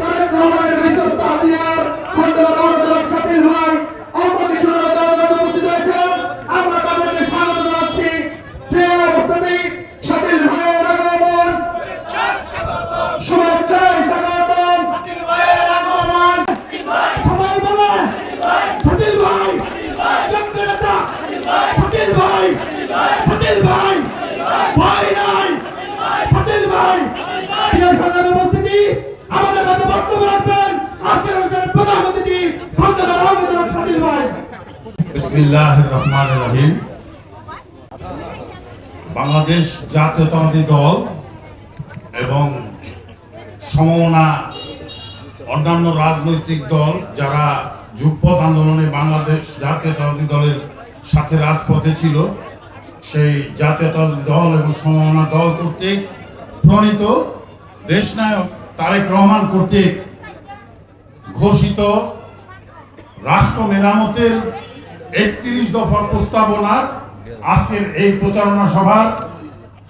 তারেক রহমানের বিশ্বস্ত হাতিয়ার খন্দকার রহমতুল্লাহ শাকিল ভাই অল্প কিছু আমাদের আদালতে উপস্থিত হয়েছেন আমরা তাদেরকে স্বাগত জানাচ্ছি প্রিয় উপস্থিতি শাকিল ভাইয়ের আগমন শুভেচ্ছায় স্বাগতম সবাই বলে শাকিল ভাই জাতীয় নেতা শাকিল ভাই শাকিল ভাই ভাই নাই শাকিল ভাই প্রিয় সংগ্রামী উপস্থিতি আমাদের মাঝে বক্তব্য রাখবেন আজকের অনুষ্ঠানের প্রধান অতিথি খন্দকার রহমতুল্লাহ শাকিল ভাই বাংলাদেশ জাতীয়তাবাদী দল এবং সমমনা অন্যান্য রাজনৈতিক দল যারা যুগপথ আন্দোলনে বাংলাদেশ জাতীয়তাবাদী দলের সাথে রাজপথে ছিল, সেই জাতীয়তাবাদী দল এবং সমমনা দল কর্তৃক প্রণীত দেশনায়ক তারেক রহমান কর্তৃক ঘোষিত রাষ্ট্র মেরামতের একত্রিশ দফা প্রস্তাবনার আজকের এই প্রচারণা সভার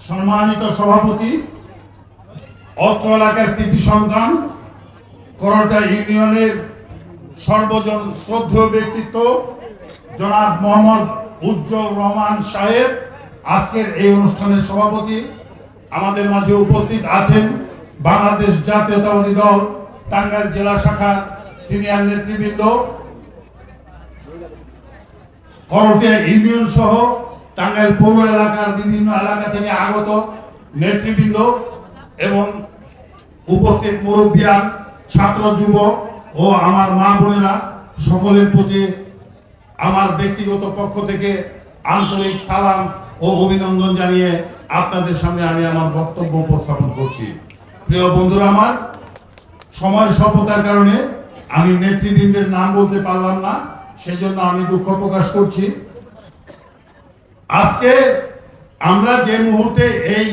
সম্মানিত সভাপতি, অত্র এলাকার কৃতি সন্তান, করটা ইউনিয়নের সর্বজন শ্রদ্ধেয় ব্যক্তিত্ব, জনাব মোহাম্মদ উজ্জ্বল রহমান সাহেব, আজকের এই অনুষ্ঠানের সভাপতি। আমাদের মাঝে উপস্থিত আছেন বাংলাদেশ জাতীয়তাবাদী দল, টাঙ্গাইল জেলা শাখার সিনিয়র নেতৃবৃন্দ করটিয়া ইউনিয়ন সহ টাঙ্গাইল পৌর এলাকার বিভিন্ন এলাকা থেকে আগত নেতৃবৃন্দ এবং উপস্থিত মুরব্বিয়ান, ছাত্র যুব ও আমার মা বোনেরা সকলের প্রতি আমার ব্যক্তিগত পক্ষ থেকে আন্তরিক সালাম ও অভিনন্দন জানিয়ে আপনাদের সামনে আমি আমার বক্তব্য উপস্থাপন করছি। প্রিয় বন্ধুরা আমার, সময় স্বল্পতার কারণে আমি নেতৃবৃন্দের নাম বলতে পারলাম না। সেজন্য আমি দুঃখ প্রকাশ করছি। আজকে আমরা যে মুহূর্তে এই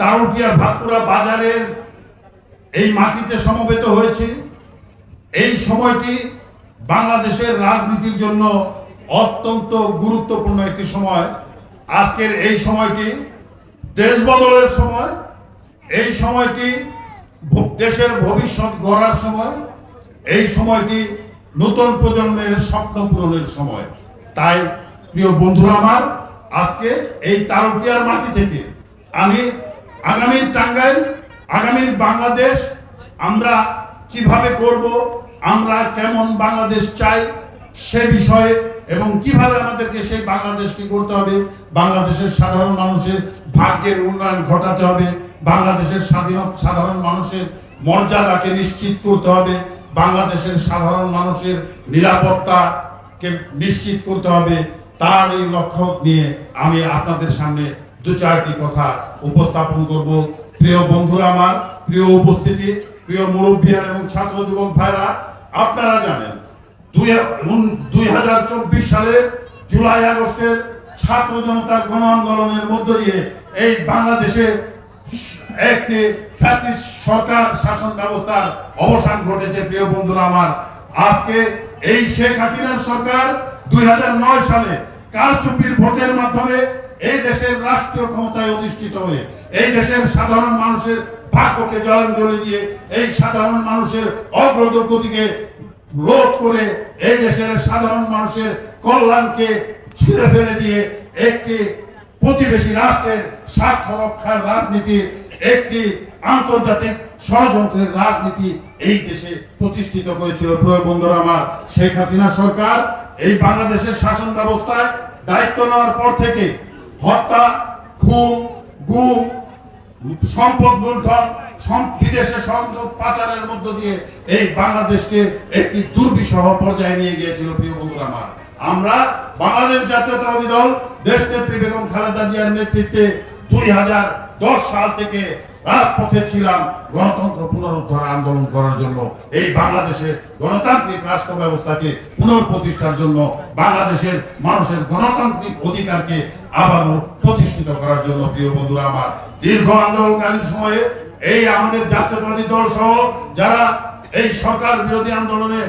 তারুটিয়া ভাতপুরা বাজারের এই মাটিতে সমবেত হয়েছি, এই সময়টি বাংলাদেশের রাজনীতির জন্য অত্যন্ত গুরুত্বপূর্ণ একটি সময়। আজকের এই সময়টি দেশ বদলের সময়, এই সময়টি দেশের ভবিষ্যৎ গড়ার সময়, এই সময়টি নতুন প্রজন্মের স্বপ্ন পূরণের সময়। তাই, প্রিয় বন্ধুরা আমার, আজকে এই তারকিয়ার মাটি থেকে আমি আগামী টাঙ্গাইল, আগামীর বাংলাদেশ, আমরা কীভাবে করব, আমরা কেমন বাংলাদেশ চাই সে বিষয়ে এবং কীভাবে আমাদেরকে সেই বাংলাদেশকে করতে হবে, বাংলাদেশের সাধারণ মানুষের ভাগ্যের উন্নয়ন ঘটাতে হবে, বাংলাদেশের স্বাধীন, সাধারণ মানুষের মর্যাদাকে নিশ্চিত করতে হবে বাংলাদেশের সাধারণ মানুষের নিরাপত্তাকে নিশ্চিত করতে হবে তার এই লক্ষ্য নিয়ে আমি আপনাদের সামনে দু চারটি কথা উপস্থাপন করব। প্রিয় বন্ধুরা আমার, প্রিয় উপস্থিতি, প্রিয় মুরব্বিয়ান এবং ছাত্র যুবক ভাইরা, আপনারা জানেন, দুই হাজার চব্বিশ সালের জুলাই আগস্টের ছাত্র জনতার গণ আন্দোলনের মধ্য দিয়ে এই বাংলাদেশে একটি ফ্যাসিস্ট সরকার শাসন ব্যবস্থার অবসান ঘটেছে, প্রিয় বন্ধুরা আমার। আজকে এই শেখ হাসিনার সরকার দুই হাজার নয় সালে কারচুপির ভোটের মাধ্যমে এই দেশের রাষ্ট্রীয় ক্ষমতায় অধিষ্ঠিত হয়ে, এই দেশের সাধারণ মানুষের ভাগ্যকে জলাঞ্জলি দিয়ে, এই সাধারণ মানুষের অগ্রগতিকে রোধ করে, এই দেশের সাধারণ মানুষের কল্যাণকে ছিঁড়ে ফেলে দিয়ে একটি প্রতিবেশী রাষ্ট্রের স্বার্থ রক্ষার রাজনীতি একটি আন্তর্জাতিক ষড়যন্ত্রের রাজনীতি এই দেশে প্রতিষ্ঠিত করেছিল। প্রিয় বন্ধুরা, আমার শেখ হাসিনা সরকার এই বাংলাদেশের শাসন ব্যবস্থায় দায়িত্ব নেওয়ার পর থেকে হত্যা, খুন, গুম, সম্পদ লুণ্ঠন বিদেশে সম্পদ পাচারের মধ্য দিয়ে এই বাংলাদেশকে একটি দুর্বিষহ পর্যায়ে নিয়ে গিয়েছিল। প্রিয় বন্ধুরা, আমার, আমরা বাংলাদেশ জাতীয়তাবাদী দল, দেশ নেত্রী বেগম খালেদা জিয়ার নেতৃত্বে দুই হাজার দশ সাল থেকে রাজপথে ছিলাম গণতন্ত্র পুনরুদ্ধার আন্দোলন করার জন্য। এই বাংলাদেশের গণতান্ত্রিক রাষ্ট্র ব্যবস্থাকে পুনঃপ্রতিষ্ঠার জন্য বাংলাদেশের মানুষের গণতান্ত্রিক অধিকারকে আবারও প্রতিষ্ঠিত করার জন্য প্রিয় বন্ধুরা আমার দীর্ঘ আন্দোলনকালীন সময়ে এই আমাদের জাতীয়তাবাদী দল সহ যারা এই সরকার বিরোধী আন্দোলনে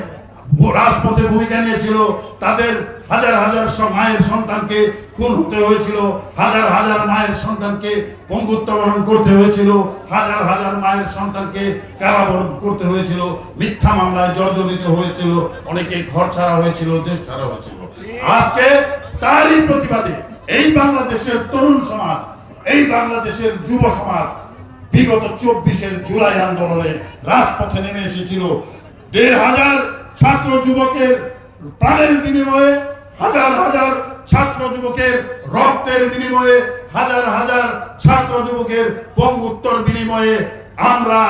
রাজপথে ভূমিকা নিয়েছিল, তাদের হাজার হাজার মায়ের সন্তানকে খুন হতে হয়েছিল, হাজার হাজার মায়ের সন্তানকে পঙ্গুত্ব বরণ করতে হয়েছিল, হাজার হাজার মায়ের সন্তানকে কারাবরণ করতে হয়েছিল, মিথ্যা মামলায় জর্জরিত হয়েছিল, অনেকে ঘর ছাড়া হয়েছিল, দেশ ছাড়া হয়েছিল। আজকে তারই প্রতিবাদে এই বাংলাদেশের তরুণ সমাজ, এই বাংলাদেশের যুব সমাজ বিগত চব্বিশের জুলাই আন্দোলনে রাজপথে নেমে এসেছিল। দেড় হাজার ছাত্র যুবকের প্রাণের বিনিময়ে হাজার হাজার ছাত্র যুবকের রক্তের বিনিময়ে, হাজার হাজার ছাত্র যুবকের পঙ্গুত্তর বিনিময়ে আমরা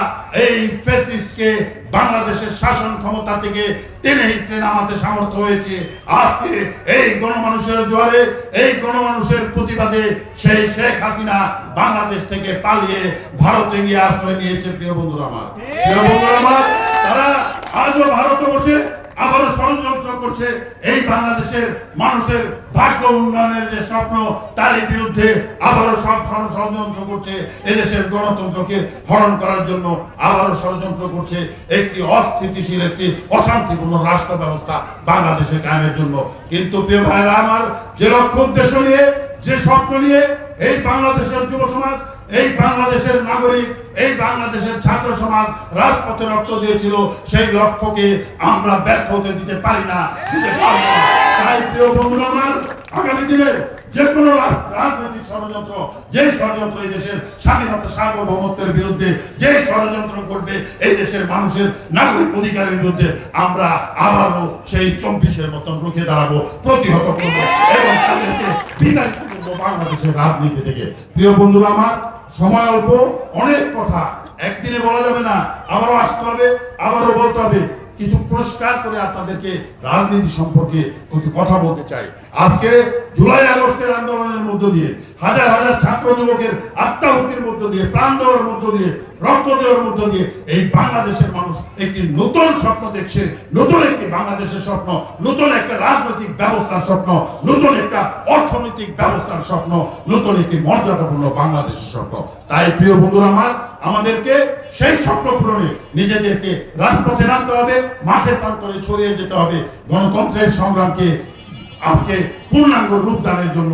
এই ফেসিসকে বাংলাদেশের শাসন ক্ষমতা থেকে টেনে হিসড়ে নামাতে সামর্থ্য হয়েছে। আজকে এই গণমানুষের জোয়ারে, এই গণমানুষের প্রতিবাদে সেই শেখ হাসিনা বাংলাদেশ থেকে পালিয়ে ভারতে গিয়ে আশ্রয় নিয়েছে, প্রিয় বন্ধুরা আমার। প্রিয় বন্ধুরা আমার, তারা আজও ভারতে বসে আবারও ষড়যন্ত্র করছে এই বাংলাদেশের মানুষের ভাগ্য উন্নয়নের যে স্বপ্ন, তারই বিরুদ্ধে আবারও সব ষড়যন্ত্র করছে এদেশের গণতন্ত্রকে হরণ করার জন্য আবারও ষড়যন্ত্র করছে একটি অস্থিতিশীল, একটি অশান্তিপূর্ণ রাষ্ট্র ব্যবস্থা বাংলাদেশে কায়েমের জন্য। কিন্তু প্রিয় ভাইরা আমার, যে লক্ষ্য উদ্দেশ্য নিয়ে, যে স্বপ্ন নিয়ে এই বাংলাদেশের যুব সমাজ এই বাংলাদেশের নাগরিক, এই বাংলাদেশের ছাত্র সমাজ রাজপথে রক্ত দিয়েছিল, সেই লক্ষ্যকে আমরা ব্যর্থ হতে দিতে পারি না। তাই প্রিয় বন্ধুরা আমার, আগামী দিনে যে কোনো রাজনৈতিক ষড়যন্ত্র যে ষড়যন্ত্র এই দেশের স্বাধীনতা, সার্বভৌমত্বের বিরুদ্ধে যে ষড়যন্ত্র করবে এই দেশের মানুষের নাগরিক অধিকারের বিরুদ্ধে, আমরা আবারও সেই চব্বিশের মতন রুখে দাঁড়াবো, প্রতিহত করব এবং তাদেরকে করব বাংলাদেশের রাজনীতি থেকে। প্রিয় বন্ধুরা আমার, সময় অল্প, অনেক কথা। একদিনে বলা যাবে না, আবারও আসতে হবে, আবারও বলতে হবে। কিছু পুরস্কার করে আপনাদেরকে রাজনীতি সম্পর্কে কিছু কথা বলতে চাই। আজকে জুলাই আগস্টের আন্দোলনের মধ্য দিয়ে হাজার হাজার ছাত্র যুবকের আত্মাহুতির মধ্য দিয়ে প্রাণ দেওয়ার মধ্য দিয়ে, রক্ত দেওয়ার মধ্য দিয়ে এই বাংলাদেশের মানুষ একটি নতুন স্বপ্ন দেখছে, নতুন একটি বাংলাদেশের স্বপ্ন, নতুন একটা রাজনৈতিক ব্যবস্থার স্বপ্ন, নতুন একটা অর্থনৈতিক ব্যবস্থার স্বপ্ন, নতুন একটি মর্যাদাপূর্ণ বাংলাদেশের স্বপ্ন। তাই প্রিয় বন্ধুরা আমার, আমাদেরকে সেই স্বপ্ন পূরণে নিজেদেরকে রাজপথে নামতে হবে, মাঠে প্রান্তরে ছড়িয়ে যেতে হবে। গণতন্ত্রের সংগ্রামকে আজকে পূর্ণাঙ্গ রূপদানের জন্য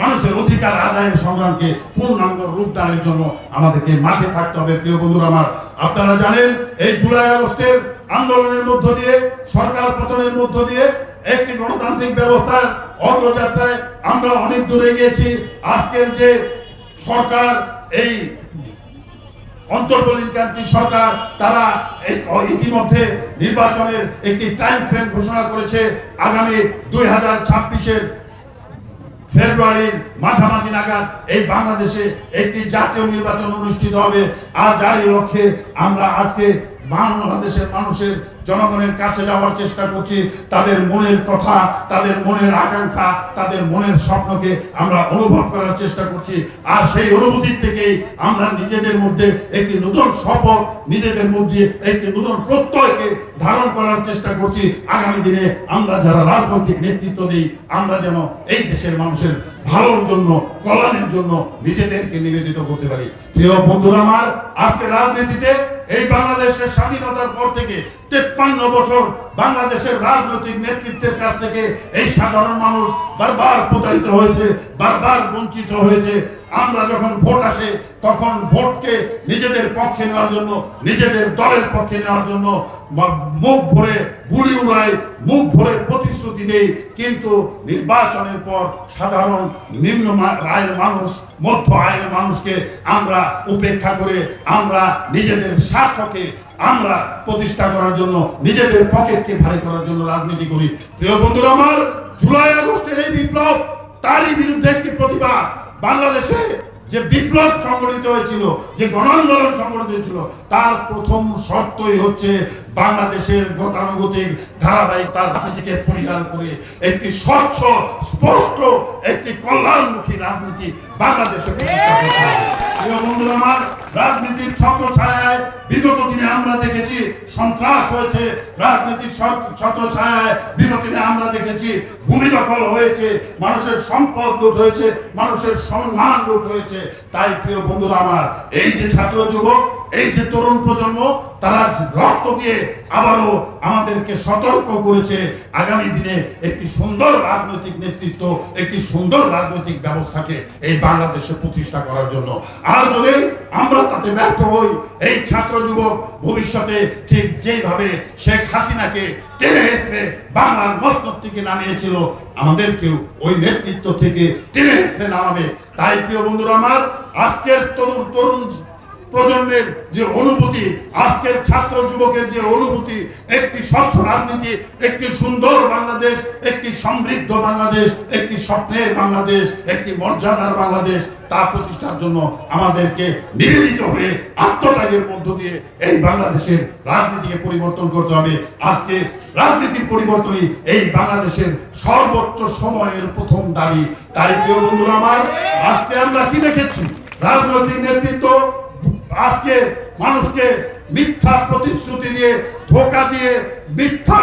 মানুষের অধিকার আদায়ের সংগ্রামকে পূর্ণাঙ্গ রূপদানের জন্য আমাদেরকে মাঠে থাকতে হবে। প্রিয় বন্ধুরা আমার, আপনারা জানেন, এই জুলাই আগস্টের আন্দোলনের মধ্য দিয়ে, সরকার পতনের মধ্য দিয়ে একটি গণতান্ত্রিক ব্যবস্থার অগ্রযাত্রায় আমরা অনেক দূরে গিয়েছি। আজকের যে সরকার, এই অন্তর্বলীনকান্তি সরকার, তারা ইতিমধ্যে নির্বাচনের একটি টাইম ফ্রেম ঘোষণা করেছে। আগামী দুই হাজার ছাব্বিশের ফেব্রুয়ারির মাঝামাঝি নাগাদ এই বাংলাদেশে একটি জাতীয় নির্বাচন অনুষ্ঠিত হবে। আর যারই লক্ষ্যে আমরা আজকে বাংলাদেশের মানুষের জনগণের কাছে যাওয়ার চেষ্টা করছি। তাদের মনের কথা, তাদের মনের আকাঙ্ক্ষা, তাদের মনের স্বপ্নকে আমরা অনুভব করার চেষ্টা করছি। আর সেই অনুভূতির থেকেই আমরা নিজেদের মধ্যে একটি নতুন শপথ, নিজেদের মধ্যে একটি নতুন প্রত্যয়কে ধারণ করার চেষ্টা করছি। আগামী দিনে আমরা যারা রাজনৈতিক নেতৃত্ব দিই, আমরা যেন এই দেশের মানুষের ভালোর জন্য, কল্যাণের জন্য নিজেদেরকে নিবেদিত করতে পারি। প্রিয় বন্ধুরা আমার আজকে রাজনীতিতে এই বাংলাদেশের স্বাধীনতার পর থেকে তেপ্পান্ন বছর বাংলাদেশের রাজনৈতিক নেতৃত্বের কাছ থেকে এই সাধারণ মানুষ বারবার প্রতারিত হয়েছে, বারবার বঞ্চিত হয়েছে। আমরা যখন ভোট আসে, তখন ভোটকে নিজেদের পক্ষে নেওয়ার জন্য, নিজেদের দলের পক্ষে নেওয়ার জন্য মুখ ভরে গুলি উড়ায় মুখ ভরে প্রতিশ্রুতি দেই। কিন্তু নির্বাচনের পর সাধারণ নিম্ন আয়ের মানুষ, মধ্য আয়ের মানুষকে আমরা উপেক্ষা করে, আমরা নিজেদের স্বার্থকে আমরা প্রতিষ্ঠা করার জন্য, নিজেদের পকেটকে ভারী করার জন্য রাজনীতি করি। প্রিয় বন্ধুরা আমার, জুলাই আগস্টের এই বিপ্লব তারই বিরুদ্ধে একটি প্রতিবাদ। বাংলাদেশে যে বিপ্লব সংগঠিত হয়েছিল, যে গণ আন্দোলন সংগঠিত হয়েছিল, তার প্রথম শর্তই হচ্ছে বাংলাদেশের গতানুগতিক ধারাবাহিকতার রাজনীতিকে পরিহার করে একটি স্বচ্ছ, স্পষ্ট, একটি কল্যাণমুখী রাজনীতি বাংলাদেশে রাজনীতির ছত্র ছায় বিগত দিনে আমরা দেখেছি সন্ত্রাস হয়েছে। রাজনীতির ছত্র ছায় বিগত দিনে আমরা দেখেছি ভূমি দখল হয়েছে, মানুষের সম্পদ লুট হয়েছে, মানুষের সম্মান লুট হয়েছে। তাই প্রিয় বন্ধুরা আমার, এই যে ছাত্র যুবক এই যে তরুণ প্রজন্ম, তারা রক্ত দিয়ে আবারও আমাদেরকে সতর্ক করেছে। আগামী দিনে একটি সুন্দর রাজনৈতিক নেতৃত্ব, একটি সুন্দর রাজনৈতিক ব্যবস্থাকে এই বাংলাদেশে প্রতিষ্ঠা করার জন্য। আর যদি আমরা তাতে ব্যর্থ হই, এই ছাত্র যুবক ভবিষ্যতে ঠিক যেভাবে শেখ হাসিনাকে টেনে হেসড়ে বাংলার মসনদ থেকে নামিয়েছিল, আমাদেরকেও ওই নেতৃত্ব থেকে টেনে হেসড়ে নামাবে। তাই প্রিয় বন্ধুরা আমার, আজকের তরুণ তরুণ প্রজন্মের যে অনুভূতি, আজকের ছাত্র যুবকের যে অনুভূতি, একটি স্বচ্ছ রাজনীতি, একটি সুন্দর বাংলাদেশ, একটি সমৃদ্ধ বাংলাদেশ, একটি স্বপ্নের বাংলাদেশ, একটি মর্যাদার বাংলাদেশ, তা প্রতিষ্ঠার জন্য আমাদেরকে নিবেদিত হয়ে আত্মত্যাগের মধ্য দিয়ে এই বাংলাদেশের রাজনীতিকে পরিবর্তন করতে হবে। আজকে রাজনীতির পরিবর্তনই এই বাংলাদেশের সর্বোচ্চ সময়ের প্রথম দাবি। তাই প্রিয় বন্ধুরা আমার, আজকে আমরা কি দেখেছি? রাজনৈতিক নেতৃত্ব আজকে মানুষকে মিথ্যা প্রতিশ্রুতি দিয়ে ধোকা দিয়ে মিথ্যা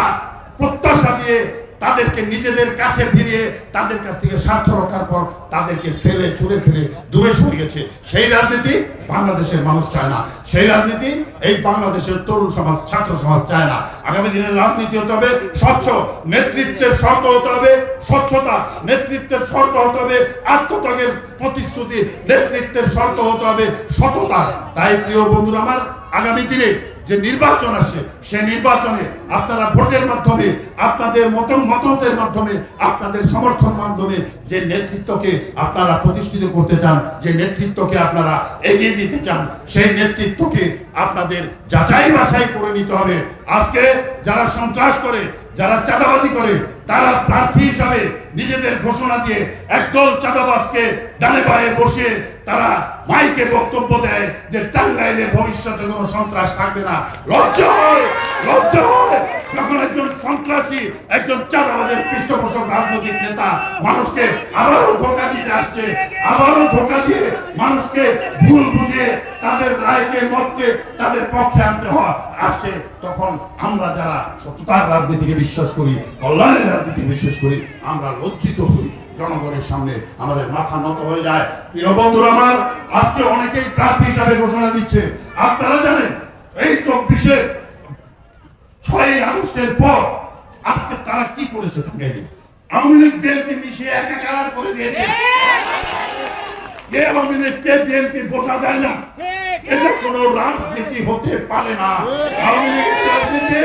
প্রত্যাশা দিয়ে তাদেরকে নিজেদের কাছে ফিরিয়ে তাদের কাছ থেকে স্বার্থ রক্ষার পর তাদেরকে ফেলে, ছুড়ে ফেলে দূরে সরে গেছে। সেই রাজনীতি বাংলাদেশের মানুষ চায় না। সেই রাজনীতি এই বাংলাদেশের তরুণ সমাজ, ছাত্র সমাজ চায় না। আগামী দিনের রাজনীতি হতে হবে স্বচ্ছ, নেতৃত্বের শর্ত হতে হবে স্বচ্ছতা, নেতৃত্বের শর্ত হতে হবে আত্মত্যাগের প্রতিশ্রুতি, নেতৃত্বের শর্ত হতে হবে সততা। তাই প্রিয় বন্ধুরা আমার, আগামী দিনে যে নির্বাচন আসছে সে নির্বাচনে আপনারা ভোটের মাধ্যমে, আপনাদের মত, মতামতের মাধ্যমে, আপনাদের সমর্থন মাধ্যমে যে নেতৃত্বকে আপনারা প্রতিষ্ঠিত করতে চান, যে নেতৃত্বকে আপনারা এগিয়ে দিতে চান, সেই নেতৃত্বকে আপনাদের যাচাই বাছাই করে নিতে হবে। আজকে যারা সন্ত্রাস করে, যারা চাঁদাবাজি করে, তারা প্রার্থী হিসাবে নিজেদের ঘোষণা দিয়ে একদল চাঁদাবাজকে ডানে বায়ে বসিয়ে তারা মাইকে বক্তব্য দেয় যে টাঙ্গাইলে ভবিষ্যতে কোনো সন্ত্রাস থাকবে না। হয় হয়। যখন একজন সন্ত্রাসী, একজন পৃষ্ঠপোষক রাজনৈতিক নেতা মানুষকে আবারও ধোকা দিতে আসছে, আবারও ধোকা দিয়ে মানুষকে ভুল বুঝিয়ে তাদের রায়কে, মতকে তাদের পক্ষে আনতে হয় আসছে। তখন আমরা যারা রাজনীতিকে বিশ্বাস করি, কল্যাণের রাজনীতি বিশ্বাস করি, আমরা লজ্জিত হই। জনগণের সামনে আমাদের মাথা নত হয়ে যায়। প্রিয় বন্ধুরা আমার, আজকে অনেকেই প্রার্থী হিসাবে ঘোষণা দিচ্ছে। আপনারা জানেন, এই চব্বিশে ছয় আগস্টের পর আজকে তারা কি করেছে টাঙ্গাইলে আওয়ামী লীগ, বিএনপি মিশিয়ে একাকার করে দিয়েছে। আওয়ামী বিএনপি বোঝা যায় না। এটা কোনো রাজনীতি হতে পারে না। আওয়ামী লীগের রাজনীতি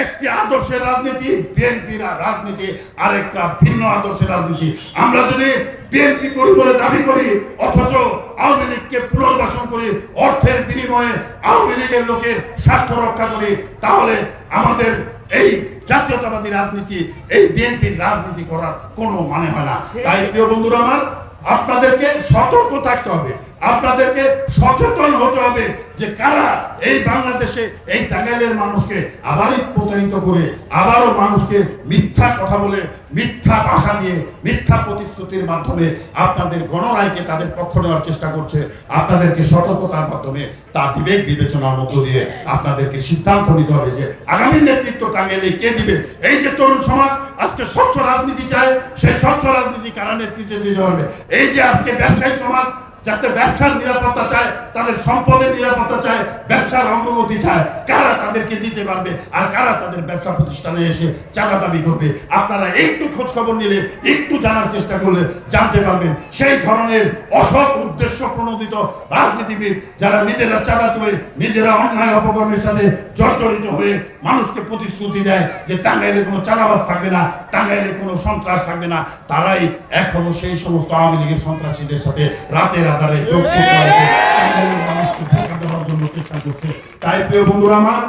একটি আদর্শের রাজনীতি বিএনপি রাজনীতি আরেকটা ভিন্ন আদর্শের রাজনীতি। আমরা যদি বিএনপি করি বলে দাবি করি অথচ আওয়ামী লীগকে পুনর্বাসন করি অর্থের বিনিময়ে আওয়ামী লীগের লোকের স্বার্থ রক্ষা করি তাহলে আমাদের এই জাতীয়তাবাদী রাজনীতি এই বিএনপির রাজনীতি করার কোনো মানে হয় না। তাই প্রিয় বন্ধুরা আমার আপনাদেরকে সতর্ক থাকতে হবে। আপনাদেরকে সচেতন হতে হবে যে কারা এই বাংলাদেশে এই টাঙ্গাইলের মানুষকে আবারই প্রতারিত করে, আবারও মানুষকে মিথ্যা কথা বলে, মিথ্যা ভাষা দিয়ে, মিথ্যা প্রতিশ্রুতির মাধ্যমে আপনাদের গণরায়কে তাদের পক্ষ নেওয়ার চেষ্টা করছে। আপনাদেরকে সতর্কতার মাধ্যমে তার বিবেক বিবেচনার মধ্য দিয়ে আপনাদেরকে সিদ্ধান্ত নিতে হবে যে আগামী নেতৃত্ব টাঙ্গাইলে কে দিবে। এই যে তরুণ সমাজ আজকে স্বচ্ছ রাজনীতি চায়, সেই স্বচ্ছ রাজনীতি কারা নেতৃত্বে দিতে হবে? এই যে আজকে ব্যবসায়ী সমাজ যাতে ব্যবসার নিরাপত্তা চায়। তাদের সম্পদের নিরাপত্তা চায়, ব্যবসার অগ্রগতি চায়। কারা তাদেরকে দিতে পারবে আর কারা তাদের ব্যবসা প্রতিষ্ঠানে এসে চাঁদা দাবি করবে? আপনারা একটু খোঁজ খবর নিলে, একটু জানার চেষ্টা করলে জানতে পারবেন। সেই ধরনের অসৎ উদ্দেশ্য প্রণোদিত রাজনীতিবিদ যারা নিজেরা চাঁদা তুলে, নিজেরা অন্যায় অপকর্মের সাথে জর্জরিত হয়ে মানুষকে প্রতিশ্রুতি দেয় যে টাঙ্গাইলে কোনো চাঁদাবাজ থাকবে না, টাঙ্গাইলে কোনো সন্ত্রাস থাকবে না, তারাই এখনও সেই সমস্ত আওয়ামী লীগের সন্ত্রাসীদের সাথে রাতের আধারে যোগসূত্র রেখে তাই প্রিয় বন্ধুরা আমার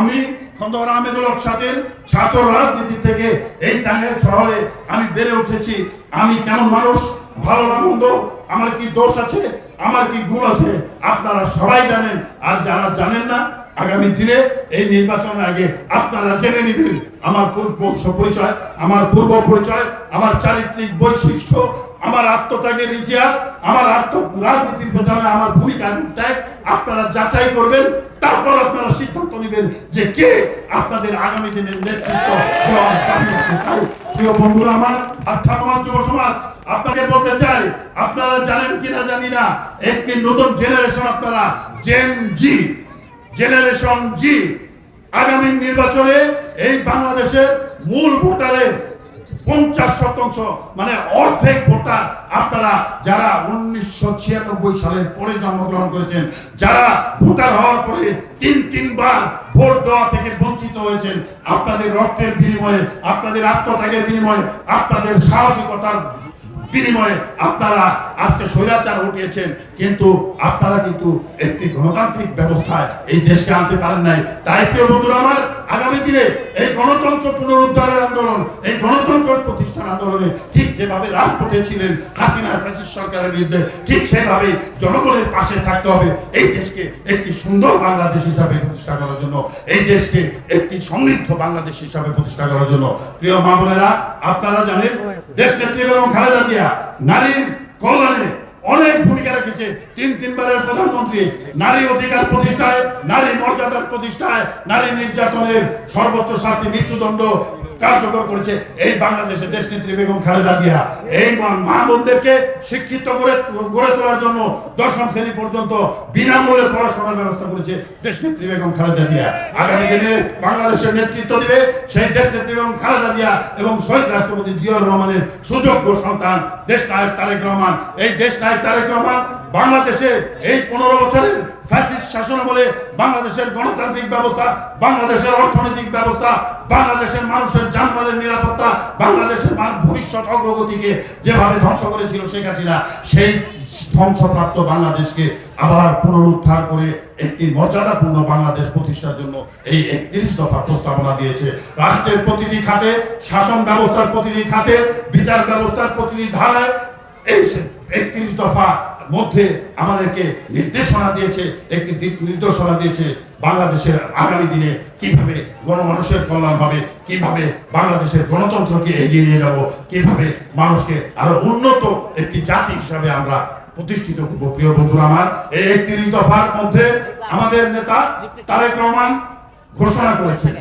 আমি খন্দকার আহমেদুল হক সাথের ছাত্র রাজনীতি থেকে এই টাঙ্গাইল শহরে আমি বেড়ে উঠেছি। আমি কেমন মানুষ? ভালো না মন্দ? আমার কি দোষ আছে? আমার কি গুণ আছে? আপনারা সবাই জানেন, আর যারা জানেন না, আগামী দিনে এই নির্বাচনের আগে আপনারা জেনে নেবেন। আমার পরিচয়, আমার পূর্ব পরিচয়, আমার চারিত্রিক বৈশিষ্ট্য আমার আত্মত্যাগের ইতিহাস, আমার আত্ম রাজনীতির পেছনে আমার ভূমিকা ত্যাগ আপনারা যাচাই করবেন, তারপর আপনারা সিদ্ধান্ত নেবেন যে কে আপনাদের আগামী দিনের নেতৃত্ব প্রিয় বন্ধুরা আমার, আর ঠাকুমার যুব সমাজ, আপনাকে বলতে চাই, আপনারা জানেন কিনা জানি না, একটি নতুন জেনারেশন আপনারা জেন জি জেনারেশন জি আগামী নির্বাচনে এই বাংলাদেশের মূল ভোটারের পঞ্চাশ শতাংশ মানে অর্ধেক ভোটার আপনারা যারা উনিশশো ছিয়ানব্বই সালের পরে জন্মগ্রহণ করেছেন, যারা ভোটার হওয়ার পরে তিন, তিনবার ভোট দেওয়া থেকে বঞ্চিত হয়েছেন, আপনাদের রক্তের বিনিময়ে, আপনাদের আত্মত্যাগের বিনিময়ে, আপনাদের সাহসিকতার বিনিময়ে আপনারা আজকে স্বৈরাচার উঠিয়েছেন কিন্তু আপনারা কিন্তু একটি গণতান্ত্রিক ব্যবস্থায় এই দেশকে আনতে পারেন নাই। তাই প্রিয় বন্ধুরা আমার, আগামী দিনে এই গণতন্ত্র পুনরুদ্ধারের আন্দোলন, এই গণতন্ত্র প্রতিষ্ঠান আন্দোলনে ঠিক যেভাবে রাজপথে ছিলেন হাসিনার ফ্যাসিস্ট সরকারের বিরুদ্ধে, ঠিক সেভাবে জনগণের পাশে থাকতে হবে। এই দেশকে একটি সুন্দর বাংলাদেশ হিসাবে প্রতিষ্ঠা করার জন্য, এই দেশকে একটি সমৃদ্ধ বাংলাদেশ হিসাবে প্রতিষ্ঠা করার জন্য। প্রিয় মা বোনেরা, আপনারা জানেন, দেশ নেত্রী এবং খালেদা জিয়া নারীর কল্যাণে অনেক ভূমিকা রেখেছে। তিন তিনবারের প্রধানমন্ত্রী, নারী অধিকার প্রতিষ্ঠায়, নারী মর্যাদার প্রতিষ্ঠায়, নারী নির্যাতনের সর্বোচ্চ শাস্তি মৃত্যুদণ্ড কার্যকর করেছে এই বাংলাদেশে দেশ নেত্রী বেগম খালেদা জিয়া। এই মা- মা বোনদেরকে শিক্ষিত করে গড়ে তোলার জন্য দশম শ্রেণি পর্যন্ত বিনামূল্যে পড়াশোনার ব্যবস্থা করেছে দেশ নেত্রী বেগম খালেদা জিয়া। আগামী দিনে বাংলাদেশের নেতৃত্ব দিবে সেই দেশ নেত্রী বেগম খালেদা জিয়া এবং শহীদ রাষ্ট্রপতি জিয়াউর রহমানের সুযোগ্য সন্তান দেশ নায়ক তারেক রহমান। এই দেশ নায়ক তারেক রহমান বাংলাদেশে এই পনেরো বছরের ফ্যাসিস্ট শাসনামলে বাংলাদেশের গণতান্ত্রিক ব্যবস্থা, বাংলাদেশের অর্থনৈতিক ব্যবস্থা, বাংলাদেশের মানুষের যানবাহনের নিরাপত্তা, বাংলাদেশের ভবিষ্যৎ অগ্রগতিকে যেভাবে ধ্বংস করেছিল শেখ হাসিনা, সেই ধ্বংসপ্রাপ্ত বাংলাদেশকে আবার পুনরুদ্ধার করে একটি মর্যাদাপূর্ণ বাংলাদেশ প্রতিষ্ঠার জন্য এই একত্রিশ দফা প্রস্তাবনা দিয়েছে। রাষ্ট্রের প্রতিটি খাতে, শাসন ব্যবস্থার প্রতিটি খাতে, বিচার ব্যবস্থার প্রতিটি ধারায় এই একত্রিশ দফা মধ্যে আমাদেরকে নির্দেশনা দিয়েছে, একটি দিক নির্দেশনা দিয়েছে বাংলাদেশের আগামী দিনে কীভাবে গণমানুষের কল্যাণ হবে, কীভাবে বাংলাদেশের গণতন্ত্রকে এগিয়ে নিয়ে যাব, কীভাবে মানুষকে আরও উন্নত একটি জাতি হিসাবে আমরা প্রতিষ্ঠিত করব। প্রিয় বন্ধুরা আমার, এই একত্রিশ দফার মধ্যে আমাদের নেতা তারেক রহমান ঘোষণা করেছেন।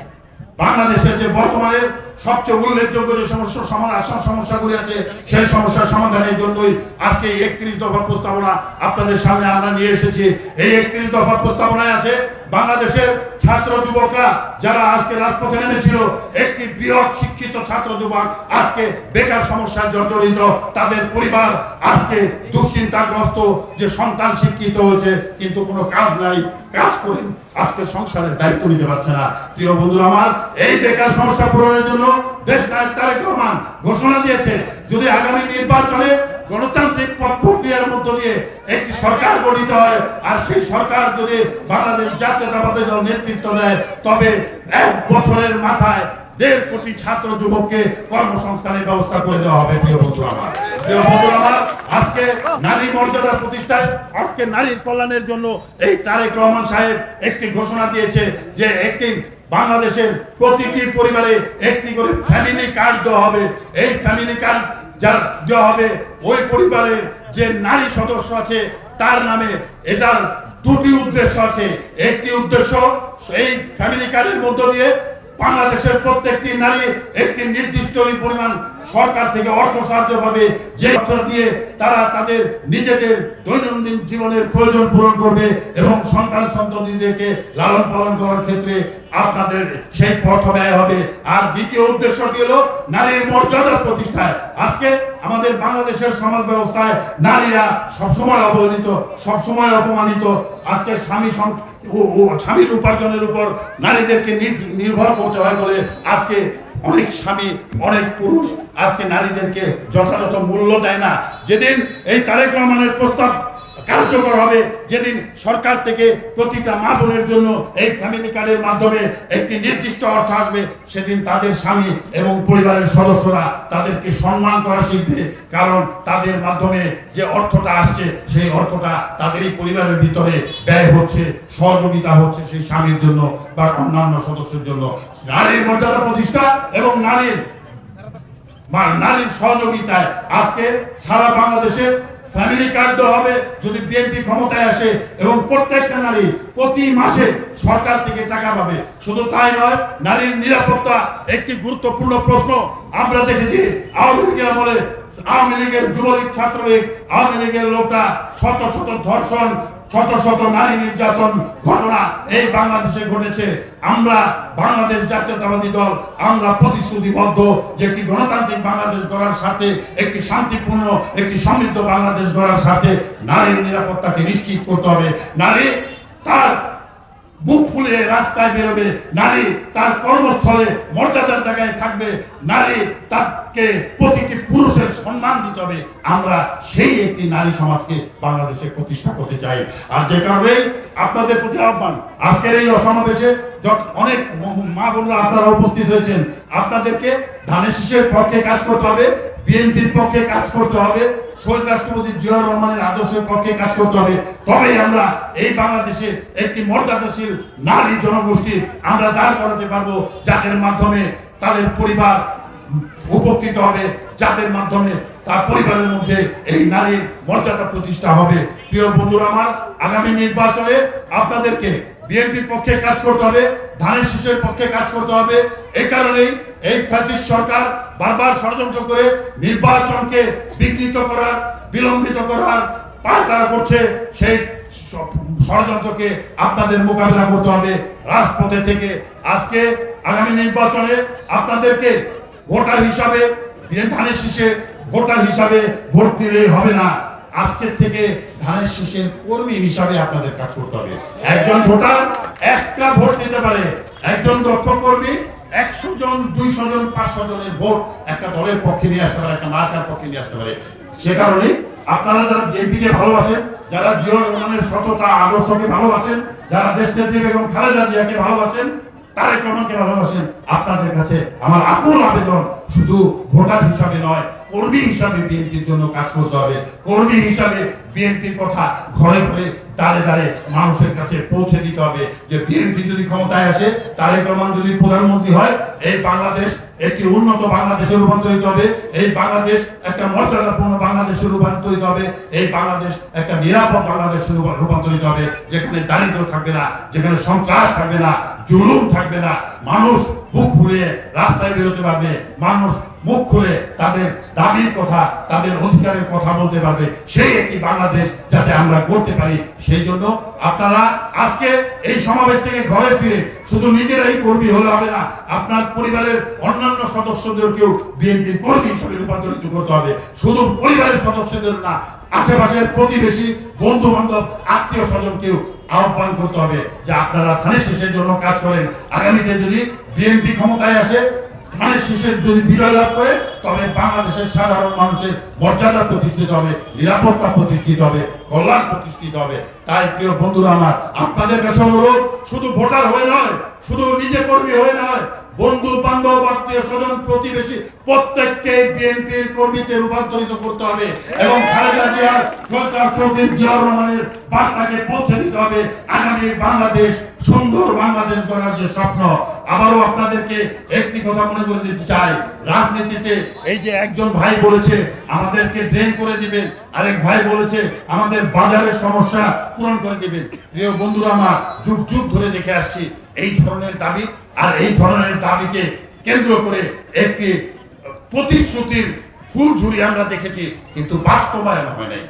বাংলাদেশের যে বর্তমানে সবচেয়ে উল্লেখযোগ্য যে সমস্যা সমাধান সমস্যাগুলি আছে, সেই সমস্যার সমাধানের জন্যই আজকে একত্রিশ দফা প্রস্তাবনা আপনাদের সামনে আমরা নিয়ে এসেছি। এই একত্রিশ দফা প্রস্তাবনায় আছে বাংলাদেশের ছাত্র যুবকরা যারা আজকে রাজপথে নেমেছিল, একটি বৃহৎ শিক্ষিত ছাত্র যুবক আজকে বেকার সমস্যায় জর্জরিত। তাদের পরিবার আজকে দুশ্চিন্তাগ্রস্ত যে সন্তান শিক্ষিত হয়েছে, কিন্তু কোনো কাজ নাই, কাজ করে আজকে সংসারের দায়িত্ব নিতে পারছে না। প্রিয় বন্ধুরা আমার, এই বেকার সমস্যা পূরণের জন্য দেশ নায়ক তারেক রহমান ঘোষণা দিয়েছে, যদি আগামী নির্বাচনে গণতান্ত্রিক প্রক্রিয়ার মধ্য দিয়ে একটি সরকার গঠিত হয়, আর সেই সরকার যদি বাংলাদেশ জাতীয়তাবাদী দল নেতৃত্ব দেয়, তবে এক বছরের মাথায় দেড় কোটি ছাত্র যুবককে কর্মসংস্থানের ব্যবস্থা করে দেওয়া হবে, প্রিয় বন্ধু আমার। প্রিয় বন্ধু আমার, আজকে নারী মর্যাদা প্রতিষ্ঠায়, আজকে নারীর কল্যাণের জন্য এই তারেক রহমান সাহেব একটি ঘোষণা দিয়েছে যে একটি বাংলাদেশের প্রতিটি পরিবারে একটি করে ফ্যামিলি কার্ড দেওয়া হবে। এই ফ্যামিলি কার্ড যার দেওয়া হবে ওই পরিবারে যে নারী সদস্য আছে, তার নামে এটার দুটি উদ্দেশ্য আছে। একটি উদ্দেশ্য এই ফ্যামিলি কার্ডের মধ্য দিয়ে বাংলাদেশের প্রত্যেকটি নারী একটি নির্দিষ্ট পরিমাণ সরকার থেকে অর্থ সাহায্য পাবে, যে অর্থ দিয়ে তারা তাদের নিজেদের দৈনন্দিন জীবনের প্রয়োজন পূরণ করবে এবং সন্তান সন্ততিদেরকে লালন পালন করার ক্ষেত্রে আপনাদের সেই অর্থ ব্যয় হবে। আর দ্বিতীয় উদ্দেশ্যটি হলো নারীর মর্যাদা প্রতিষ্ঠায়। আজকে আমাদের বাংলাদেশের সমাজ ব্যবস্থায় নারীরা সবসময় অবহেলিত, সবসময় অপমানিত। আজকে স্বামী স্বামীর উপার্জনের উপর নারীদেরকে নির- নির্ভর করতে হয় বলে আজকে অনেক স্বামী, অনেক পুরুষ আজকে নারীদেরকে যথাযথ মূল্য দেয় না। যেদিন এই তারেক রহমানের প্রস্তাব কার্যকর হবে। যেদিন সরকার থেকে প্রতিটা মা বোনের জন্য এই ফ্যামিলি কার্ডের মাধ্যমে একটি নির্দিষ্ট অর্থ আসবে, সেদিন তাদের স্বামী এবং পরিবারের সদস্যরা তাদেরকে সম্মান করা শিখবে। কারণ তাদের মাধ্যমে যে অর্থটা আসছে, সেই অর্থটা তাদেরই পরিবারের ভিতরে ব্যয় হচ্ছে, সহযোগিতা হচ্ছে সেই স্বামীর জন্য বা অন্যান্য সদস্যের জন্য। নারীর মর্যাদা প্রতিষ্ঠা এবং নারীর নারীর সহযোগিতায় আজকে সারা বাংলাদেশে ফ্যামিলি কার্ড হবে যদি বিএনপি ক্ষমতায় আসে এবং প্রত্যেকটা নারী প্রতি মাসে সরকার থেকে টাকা পাবে। শুধু তাই নয়, নারীর নিরাপত্তা একটি গুরুত্বপূর্ণ প্রশ্ন। আমরা দেখেছি আওয়ামী লীগের আমলে আওয়ামী লীগের যুবলীগ ছাত্রলীগ, আওয়ামী লীগের লোকরা শত শত ধর্ষণ, শত শত নারী নির্যাতন ঘটনা এই বাংলাদেশে ঘটেছে। আমরা বাংলাদেশ জাতীয়তাবাদী দল, আমরা প্রতিশ্রুতিবদ্ধ যে একটি গণতান্ত্রিক বাংলাদেশ গড়ার সাথে একটি শান্তিপূর্ণ, একটি সমৃদ্ধ বাংলাদেশ গড়ার সাথে নারীর নিরাপত্তাকে নিশ্চিত করতে হবে। নারী তার বুক ফুলে রাস্তায় বেরোবে, নারী তার কর্মস্থলে মর্যাদার জায়গায় থাকবে, নারী তাকে প্রতিটি পুরুষের সম্মান দিতে হবে। আমরা সেই একটি নারী সমাজকে বাংলাদেশে প্রতিষ্ঠা করতে চাই। আর যে কারণে আপনাদের প্রতি আহ্বান, আজকের এই অসমাবেশে অনেক মা বোনরা আপনারা উপস্থিত হয়েছেন, আপনাদেরকে ধানের শীষের পক্ষে কাজ করতে হবে, বিএনপির পক্ষে কাজ করতে হবে, শহীদ রাষ্ট্রপতি জিয়াউর রহমানের আদর্শের পক্ষে কাজ করতে হবে। তবেই আমরা এই বাংলাদেশে একটি মর্যাদাশীল নারী জনগোষ্ঠী আমরা দাঁড় করাতে পারব, যাদের মাধ্যমে তাদের পরিবার উপকৃত হবে যাদের মাধ্যমে, তার পরিবারের মধ্যে এই নারীর মর্যাদা প্রতিষ্ঠা হবে। প্রিয় বন্ধুরা আমার, আগামী নির্বাচনে আপনাদেরকে বিএনপির পক্ষে কাজ করতে হবে, ধানের শীষের পক্ষে কাজ করতে হবে। এই কারণেই এই ফ্যাসিস্ট সরকার বারবার ষড়যন্ত্র করে নির্বাচনকে বিঘ্নিত করার, বিলম্বিত করার পায়তারা করছে। সেই ষড়যন্ত্রকে আপনাদের মোকাবিলা করতে হবে রাজপথে থেকে। আজকে আগামী নির্বাচনে আপনাদেরকে ভোটার হিসাবে ধানের শীষে ভোটার হিসাবে ভোট দিলেই হবে না। আজকের থেকে ধানের শীষের কর্মী হিসাবে আপনাদের কাজ করতে হবে। একজন ভোটার একটা ভোট দিতে পারে। একজন দক্ষ কর্মী, একশো জন, দুইশো জন, পাঁচশো জনের ভোট একটা দলের পক্ষে নিয়ে আসতে পারে, একটা মার্কার পক্ষে নিয়ে আসতে পারে। সে কারণে আপনারা যারা বিএনপিকে ভালোবাসেন, যারা জিয়র রহমানের সততা, আদর্শকে ভালোবাসেন, যারা দেশ নেত্রী বেগম খালেদা জিয়াকে ভালোবাসেন তারেক রহমানকে ভালোবাসেন। আপনাদের কাছে আমার আকুল আবেদন শুধু ভোটার হিসাবে নয় কর্মী হিসাবে বিএনপির জন্য কাজ করতে হবে। কর্মী হিসাবে বিএনপির কথা ঘরে ঘরে দাঁড়ে দাঁড়ে মানুষের কাছে পৌঁছে দিতে হবে যে বিএনপি যদি ক্ষমতায় আসে তারেক রহমান যদি প্রধানমন্ত্রী হয়, এই বাংলাদেশ একটি উন্নত বাংলাদেশে রূপান্তরিত হবে। এই বাংলাদেশ একটা মর্যাদাপূর্ণ বাংলাদেশে রূপান্তরিত হবে। এই বাংলাদেশ একটা নিরাপদ বাংলাদেশে রূপান্তরিত হবে, যেখানে দারিদ্র থাকবে না, যেখানে সন্ত্রাস থাকবে না, জুলুম থাকবে না। মানুষ বুক ফুলিয়ে রাস্তায় বেরোতে পারবে। মানুষ মুখ খুলে তাদের দাবির কথা, তাদের অধিকারের কথা বলতে পারবে। সেই একটি বাংলাদেশ যাতে আমরা করতে পারি। সেই জন্য আপনারা আজকে এই সমাবেশ থেকে ঘরে ফিরে শুধু নিজেরাই কর্মী হলে হবে না, আপনার পরিবারের অন্যান্য সদস্যদেরকেও বিএনপির কর্মী হিসেবে রূপান্তরিত করতে হবে। শুধু পরিবারের সদস্যদের না, আশেপাশের প্রতিবেশী বন্ধু বান্ধব আত্মীয় স্বজনকেও আহ্বান করতে হবে যে আপনারা ধানের শেষের জন্য কাজ করেন। আগামীতে যদি বিএনপি ক্ষমতায় আসে ধানের যদি বিজয় লাভ করে, তবে বাংলাদেশের সাধারণ মানুষের মর্যাদা প্রতিষ্ঠিত হবে, নিরাপত্তা প্রতিষ্ঠিত হবে, কল্যাণ প্রতিষ্ঠিত হবে। তাই প্রিয় বন্ধুরা আমার, আপনাদের কাছে অনুরোধ, শুধু ভোটার হয়ে নয়, শুধু নিজে কর্মী হয়ে নয় বন্ধু, বান্ধব, আত্মীয় স্বজন, প্রতিবেশী, প্রত্যেককে বিএনপির কর্মীতে রূপান্তরিত করতে হবে এবং খালেদা জিয়ার সরকার প্রবীর জিয়াউর রহমানের বার্তাকে পৌঁছে দিতে হবে। আগামী বাংলাদেশ, সুন্দর বাংলাদেশ গড়ার যে স্বপ্ন, আবারও আপনাদেরকে একটি কথা মনে করে দিতে চাই। রাজনীতিতে এই যে একজন ভাই বলেছে, আমাদেরকে ড্রেন করে দিবেন। আরেক ভাই বলেছে, আমাদের বাজারের সমস্যা পূরণ করে দিবেন। প্রিয় বন্ধুরা, আমার যুগ যুগ ধরে দেখে আসছি, এই ধরনের দাবি আর এই ধরনের দাবিকে কেন্দ্র করে একটি প্রতিশ্রুতির ফুল ফুলঝুরি আমরা দেখেছি, কিন্তু বাস্তবায়ন হয় নাই।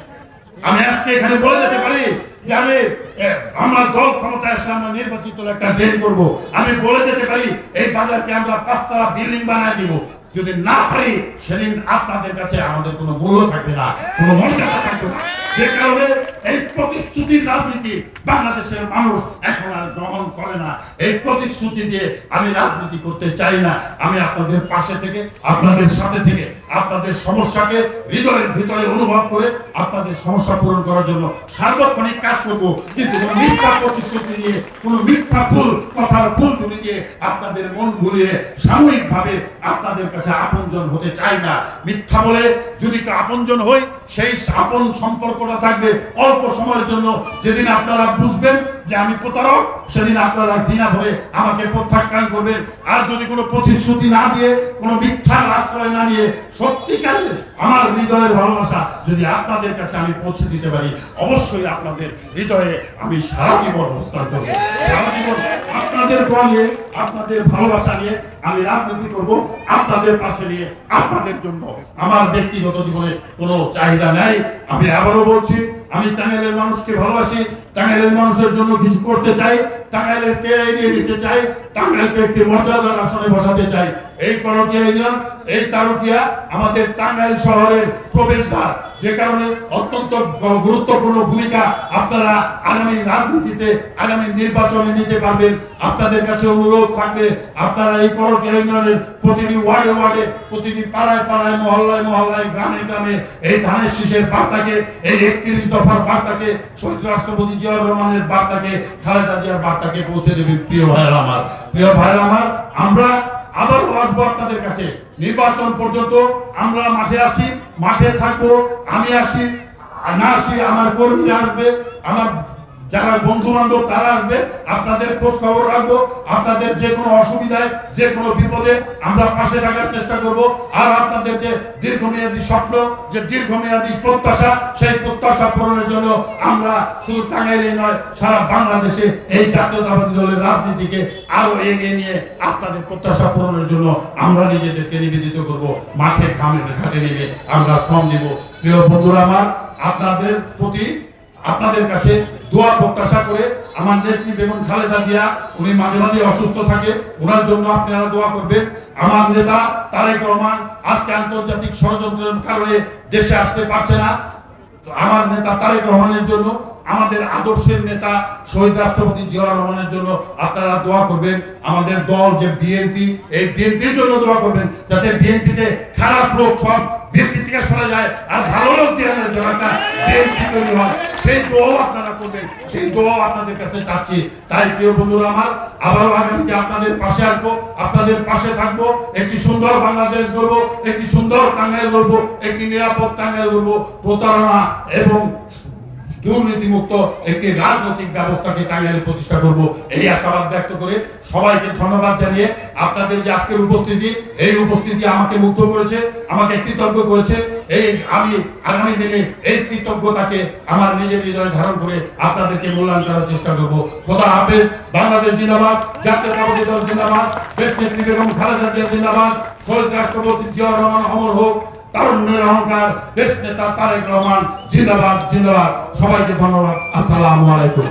আমি আজকে এখানে বলে যেতে পারি যে আমি আমরা দল ক্ষমতায় আসলে আমরা নির্বাচিত একটা ড্রেন করব। আমি বলে যেতে পারি, এই বাজারকে আমরা পাঁচতলা বিল্ডিং বানায় দিব। যদি না পারি, সেদিন আপনাদের কাছে আমাদের কোনো মূল্য থাকবে না, কোনো মর্যাদা থাকবে না। যে কারণে এই প্রতিশ্রুতির রাজনীতি বাংলাদেশের মানুষ এখন আর গ্রহণ করে না। এই প্রতিশ্রুতি দিয়ে আমি রাজনীতি করতে চাই না। আমি আপনাদের পাশে থেকে, আপনাদের সাথে থেকে আপনাদের সমস্যাকে হৃদয়ের ভিতরে অনুভব করে আপনাদের সমস্যা পূরণ করার জন্য সার্বক্ষণিক কাজ করব। কিন্তু কোনো মিথ্যা প্রতিশ্রুতি নিয়ে, কোনো মিথ্যা ফুল কথার ফুল চুরি দিয়ে আপনাদের মন ঘুরিয়ে সাময়িকভাবে আপনাদের কাছে আপনজন হতে চাই না। মিথ্যা বলে যদি আপনজন হই, সেই আপন সম্পর্কটা থাকবে অল্প সময়ের জন্য। যেদিন আপনারা বুঝবেন যে আমি প্রতারক, সেদিন আপনারা ঘৃণা ভরে আমাকে প্রত্যাখ্যান করবেন। আর যদি কোনো প্রতিশ্রুতি না দিয়ে, কোনো মিথ্যার আশ্রয় না নিয়ে, সত্যিকারের আমার হৃদয়ের ভালোবাসা যদি আপনাদের কাছে আমি পৌঁছে দিতে পারি, অবশ্যই আপনাদের হৃদয়ে আমি সারা জীবন অবস্থান করব। সারা জীবন আপনাদের নিয়ে, আপনাদের ভালোবাসা নিয়ে আমি রাজনীতি করব আপনাদের পাশে নিয়ে, আপনাদের জন্য। আমার ব্যক্তিগত জীবনে কোনো চাহিদা নাই। আমি আবারও বলছি, আমি টাঙ্গাইলের মানুষকে ভালোবাসি। টাঙ্গাইলের মানুষের জন্য কিছু করতে চাই টাঙ্গাইলেরকে এগিয়ে নিতে চাই, টাঙ্গাইলকে একটি মর্যাদার আসনে বসাতে চাই। এই করটিয়া ইউনিয়ন, এই তারুটিয়া আমাদের টাঙ্গাইল শহরের প্রবেশদ্বার। যে কারণে অত্যন্ত গুরুত্বপূর্ণ ভূমিকা আপনারা আগামী রাজনীতিতে, আগামী নির্বাচনে নিতে পারবেন। আপনাদের কাছে অনুরোধ থাকবে, আপনারা এই ইউনিয়নের প্রতিটি ওয়ার্ডে ওয়ার্ডে, প্রতিটি পাড়ায় পাড়ায়, মহল্লায় মহল্লায়, গ্রামে গ্রামে এই ধানের শীষের বার্তাকে, এই একত্রিশ দফার বার্তাকে, শহীদ রাষ্ট্রপতি জিয়াউর রহমানের বার্তাকে, খালেদা জিয়ার বার্তাকে পৌঁছে দেবেন প্রিয় ভাইয়ের আমার, প্রিয় ভাইয়ের আমার, আমরা আবারও আসব আপনাদের কাছে। নির্বাচন পর্যন্ত আমরা মাঠে আসি মাঠে থাকব, আমি আসি না আসি আমার কর্মীরা আসবে, আমার যারা বন্ধু বান্ধব তারা আসবে, আপনাদের খোঁজ খবর রাখব, আপনাদের যে কোনো অসুবিধায়, যে কোনো বিপদে আমরা পাশে থাকার চেষ্টা করব। আর আপনাদের যে দীর্ঘমেয়াদী স্বপ্ন, যে দীর্ঘমেয়াদী প্রত্যাশা, সেই প্রত্যাশা পূরণের জন্য আমরা শুধু টাঙ্গাইলে নয়, সারা বাংলাদেশে এই জাতীয়তাবাদী দলের রাজনীতিকে আরও এগিয়ে নিয়ে আপনাদের প্রত্যাশা পূরণের জন্য আমরা নিজেদেরকে নিবেদিত করব। মাঠে খামে ঘাটে নেমে আমরা শ্রম দেব প্রিয় বন্ধুরা আমার, আপনাদের প্রতি আপনাদের কাছে দোয়া প্রত্যাশা করে আমার নেত্রী বেগম খালেদা জিয়া, উনি মাঝে মাঝে অসুস্থ থাকে, ওনার জন্য আপনারা দোয়া করবেন। আমার নেতা তারেক রহমান আজকে আন্তর্জাতিক ষড়যন্ত্রের কারণে দেশে আসতে পারছে না। আমার নেতা তারেক রহমানের জন্য, আমাদের আদর্শের নেতা শহীদ রাষ্ট্রপতি জিয়াউর রহমানের জন্য আপনারা দোয়া করবেন। আমাদের দল যে বিএনপি, এই বিএনপির জন্য দোয়া করবেন, যাতে বিএনপিতে খারাপ লোক সব বিএনপি থেকে সরে যায়। আর ভালো লোক দিয়ে বিএনপি তৈরি হয়। সেই দোয়াও আপনারা করবেন। সেই দোয়াও আপনাদের কাছে চাচ্ছি। তাই প্রিয় বন্ধুরা আমার, আবারও আগামীতে আপনাদের পাশে আসব, আপনাদের পাশে থাকব, একটি সুন্দর বাংলাদেশ গড়বো, একটি সুন্দর টাঙ্গাইল গড়বো, একটি নিরাপদ টাঙ্গাইল গড়বো, প্রতারণা এবং দুর্নীতিমুক্ত একটি রাজনৈতিক ব্যবস্থাকে টাঙ্গাইলে প্রতিষ্ঠা করব। এই আশাবাদ ব্যক্ত করে সবাইকে ধন্যবাদ জানিয়ে আপনাদের যে আজকের উপস্থিতি, এই উপস্থিতি আমাকে মুগ্ধ করেছে, আমাকে কৃতজ্ঞ করেছে। এই আমি আগামী দিনে এই কৃতজ্ঞতাকে আমার নিজের হৃদয়ে ধারণ করে আপনাদেরকে মূল্যায়ন করার চেষ্টা করব। খোদা হাফেজ, বাংলাদেশ জিন্দাবাদ জাতীয়তাবাদী দল জিন্দাবাদ, দেশ নেত্রী বেগম খালেদা জিয়া জিন্দাবাদ, শহীদ রাষ্ট্রপতি জিয়াউর রহমান অমর হোক। তারুণ্যের অহংকার দেশ নেতা তারেক রহমান জিন্দাবাদ জিন্দাবাদ। সবাইকে ধন্যবাদ। আসসালাম আলাইকুম।